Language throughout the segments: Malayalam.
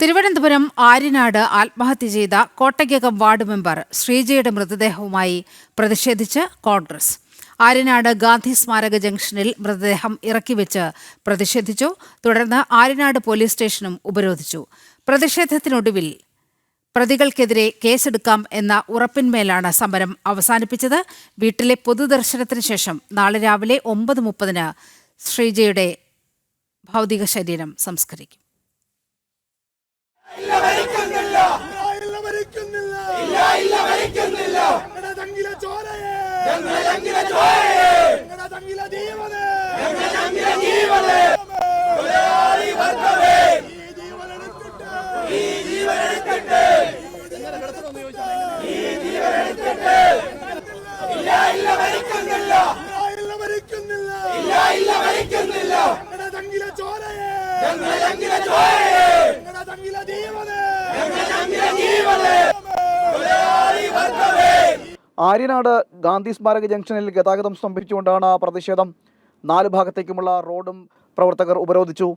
തിരുവനന്തപുരം ആര്യനാട് ആത്മഹത്യ ചെയ്ത കോട്ടയ്ക്കകം വാർഡ് മെമ്പർ ശ്രീജയുടെ മൃതദേഹവുമായി പ്രതിഷേധിച്ച് കോൺഗ്രസ്. ആര്യനാട് ഗാന്ധി സ്മാരക ജംഗ്ഷനിൽ മൃതദേഹം ഇറക്കിവെച്ച് പ്രതിഷേധിച്ചു. തുടർന്ന് ആര്യനാട് പോലീസ് സ്റ്റേഷനും ഉപരോധിച്ചു. പ്രതിഷേധത്തിനൊടുവിൽ പ്രതികൾക്കെതിരെ കേസെടുക്കാം എന്ന ഉറപ്പിന്മേലാണ് സമരം അവസാനിപ്പിച്ചത്. വീട്ടിലെ പൊതുദർശനത്തിന് ശേഷം നാളെ രാവിലെ ഒമ്പത് മുപ്പതിന് ശ്രീജയുടെ ഭൗതിക ശരീരം സംസ്കരിക്കും. ഇല്ല മരിക്കുന്നില്ല ഇല്ല ഇല്ല മരിക്കുന്നില്ല ഞങ്ങളുടെ തങ്കിലെ ചോരയെ. ഞങ്ങളുടെ തങ്കിലെ ചോരയെ. ഞങ്ങളുടെ തങ്കിലെ ജീവനെ. ഞങ്ങളുടെ തങ്കിലെ ജീവനെ. മലയാളി വർഗമേ ഈ ജീവൻ എടുത്തിട്ട്. ഈ ജീവൻ എടുത്തിട്ട്. ഈ ജീവൻ എടുത്തിട്ട്. ഇല്ല ഇല്ല മരിക്കുന്നില്ല ഇല്ല മരിക്കുന്നില്ല ഇല്ല ഇല്ല മരിക്കുന്നില്ല ഞങ്ങളുടെ തങ്കിലെ ചോരയെ. ഞങ്ങളുടെ തങ്കിലെ ചോരയെ. ആര്യനാട് ഗാന്ധി സ്മാരക ജംഗ്ഷനിൽ ഗതാഗതം സ്തംഭിച്ചുകൊണ്ടാണ് പ്രതിഷേധം. നാല് ഭാഗത്തേക്കുമുള്ള റോഡും പ്രവർത്തകർ ഉപരോധിച്ചു.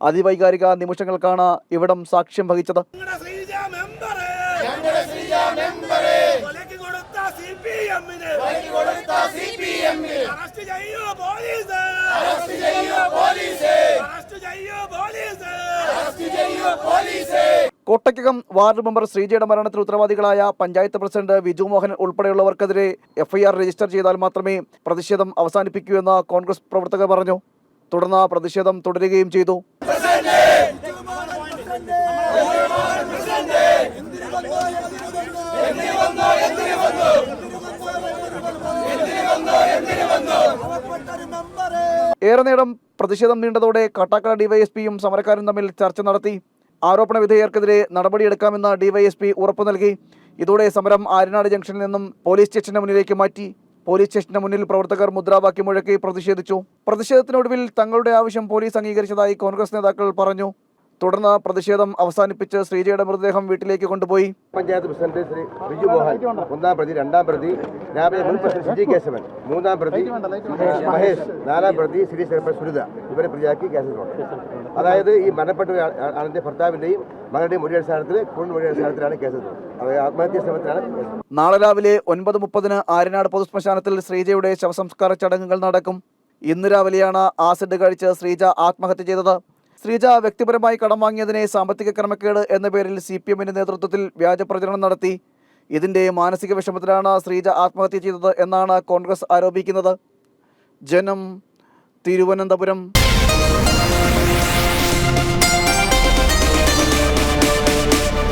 അതിവൈകാരിക നിമിഷങ്ങൾക്കാണ് ഇവിടം സാക്ഷ്യം വഹിച്ചത്. ഞങ്ങളുടെ ശ്രീജ മെമ്പറെ ഞങ്ങളുടെ ശ്രീജ മെമ്പറെ കൊലക്ക് കൊടുത്ത സിപിഎമ്മിന് കൊലക്ക് കൊടുത്ത സിപിഎമ്മിന് അറസ്റ്റ് ചെയ്യൂ പോലീസ് അറസ്റ്റ് ചെയ്യൂ പോലീസ് അറസ്റ്റ് ചെയ്യൂ പോലീസ് അറസ്റ്റ് ചെയ്യൂ പോലീസ് കോട്ടയ്ക്കകം വാർഡ് മെമ്പർ ശ്രീജയുടെ മരണത്തിൽ ഉത്തരവാദികളായ പഞ്ചായത്ത് പ്രസിഡന്റ് വിജു മോഹൻ ഉൾപ്പെടെയുള്ളവർക്കെതിരെ എഫ്ഐആർ രജിസ്റ്റർ ചെയ്താൽ മാത്രമേ പ്രതിഷേധം അവസാനിപ്പിക്കൂ എന്ന് കോൺഗ്രസ് പ്രവർത്തകർ പറഞ്ഞു. തുടർന്ന് പ്രതിഷേധം തുടരുകയും ചെയ്തു. ഏറെ നേരം പ്രതിഷേധം നീണ്ടതോടെ കാട്ടാക്കട ഡിവൈഎസ്പിയും സമരക്കാരും തമ്മിൽ ചർച്ച നടത്തി. ആരോപണ വിധേയർക്കെതിരെ നടപടിയെടുക്കാമെന്ന് ഡിവൈഎസ്പി ഉറപ്പു നൽകി. ഇതോടെ സമരം ആര്യനാട് ജംഗ്ഷനിൽ നിന്നും പോലീസ് സ്റ്റേഷന് മുന്നിലേക്ക് മാറ്റി. പോലീസ് സ്റ്റേഷന് മുന്നിൽ പ്രവർത്തകർ മുദ്രാവാക്യം മുഴക്കി പ്രതിഷേധിച്ചു. പ്രതിഷേധത്തിനൊടുവിൽ തങ്ങളുടെ ആവശ്യം പോലീസ് അംഗീകരിച്ചതായി കോൺഗ്രസ് നേതാക്കൾ പറഞ്ഞു. തുടർന്ന് പ്രതിഷേധം അവസാനിപ്പിച്ച് ശ്രീജയുടെ മൃതദേഹം വീട്ടിലേക്ക് കൊണ്ടുപോയി. പഞ്ചായത്ത് പ്രസിഡന്റ് ശ്രീ ബിജു മോഹൻ ഒന്നാം പ്രതി രണ്ടാം പ്രതി രാവിലെ മുൻ പ്രസിഡന്റ് സിജി കേശവൻ മൂന്നാം പ്രതി മഹേഷ് നാലാം പ്രതി ശ്രീ സുരിത സുനിത ഇവരെ പ്രതിയാക്കി കേസിലുണ്ട് അതായത് ഈ മരണപ്പെട്ട ആളിന്റെ ഭർത്താവിന്റെയും മകളുടെയും മൊഴി അടിസ്ഥാനത്തിൽ കൂടുതൽ മൊഴി അടിസ്ഥാനത്തിലാണ് അതായത് ആത്മഹത്യാ ശ്രമത്തിലാണ് കേസ് നാളെ രാവിലെ ഒൻപത് മുപ്പതിന് ആര്യനാട് പൊതുശ്മശാനത്തിൽ ശ്രീജയുടെ ശവസംസ്കാര ചടങ്ങുകൾ നടക്കും. ഇന്ന് രാവിലെയാണ് ആസിഡ് കഴിച്ച് ശ്രീജ ആത്മഹത്യ ചെയ്തത്. ശ്രീജ വ്യക്തിപരമായി കടം വാങ്ങിയതിനെ സാമ്പത്തിക ക്രമക്കേട് എന്ന പേരിൽ സി പി എമ്മിന്റെ നേതൃത്വത്തിൽ വ്യാജ പ്രചരണം നടത്തി. ഇതിന്റെ മാനസിക വിഷമത്തിലാണ് ശ്രീജ ആത്മഹത്യ ചെയ്തത് എന്നാണ് കോൺഗ്രസ് ആരോപിക്കുന്നത്. ജനം തിരുവനന്തപുരം.